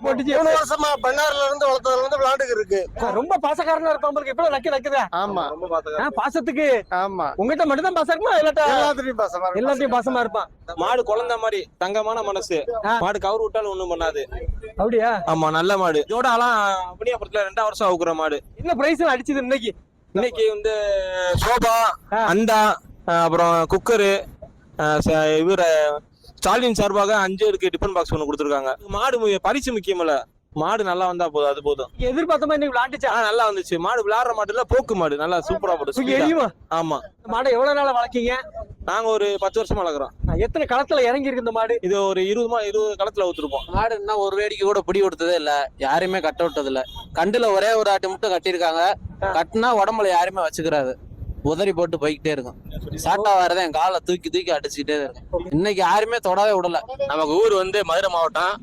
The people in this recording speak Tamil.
மூணு வருஷமா இருந்து வளர்த்ததுல இருந்து விளையாட்டுக்கு இருக்கு. ரொம்ப பாசக்காரனா இருப்பான் உங்களுக்கு. இப்ப நக்கி நக்குதா? ஆமா. பாசத்துக்கு. ஆமா. உங்ககிட்ட மட்டும் தான் பாசம் இருக்குமா இல்லாட்டா எல்லாத்துலயும் பாசமா. எல்லாத்தையும் பாசமா இருப்பான். மாடு குழந்தை மாதிரி தங்கமான மனசு. மாடு கவர் விட்டாலும் ஒண்ணும் பண்ணாது. அப்படியா? ஆமா நல்ல மாடு. ஜோடாலாம் புனியாபுரத்துல ரெண்டாம் வருஷம் அவுக்குற மாடு. என்ன பிரைஸ் அடிச்சது இன்னைக்கு? இன்னைக்கு வந்து சோபா. அண்டா அப்புறம் குக்கரு இவர ஸ்டாலின் சார்பாக அஞ்சு இருக்கு டிஃபன் பாக்ஸ் ஒன்று கொடுத்துருக்காங்க. மாடு பரிசு முக்கியமில்ல. மாடு நல்லா வந்தா போதும் அது போதும். எதிர்பார்த்த மாதிரி இன்னைக்கு விளையாண்டுச்சா? ஆ நல்லா வந்துச்சு. மாடு விளையாடுற மாடு இல்ல போக்கு மாடு. நல்லா சூப்பரா எரியுமா? ஆமா. இந்த மாடை எவ்வளவு நாளா வளர்க்கீங்க? நாங்க ஒரு பத்து வருஷமா வளர்க்குறோம். எத்தனை களத்துல இறங்கி இருக்கு இந்த மாடு? இது ஒரு இருபது மா இருபது களத்துல ஊத்துருப்போம். மாடு இன்னும் ஒரு வேடிக்கை கூட பிடி கொடுத்ததே இல்ல. யாரையுமே கட்ட விட்டது இல்ல கண்டுல ஒரே ஒரு ஆட்டு மட்டும் கட்டியிருக்காங்க. கட்டினா உடம்புல யாருமே வச்சுக்கிறாது. உதறி போட்டு போய்கிட்டே இருக்கும். சாட்டா வரத என் காலை தூக்கி தூக்கி அடிச்சுக்கிட்டே இருக்கும். இன்னைக்கு யாருமே தொடவே விடல. நமக்கு ஊர் வந்து மதுரை மாவட்டம்.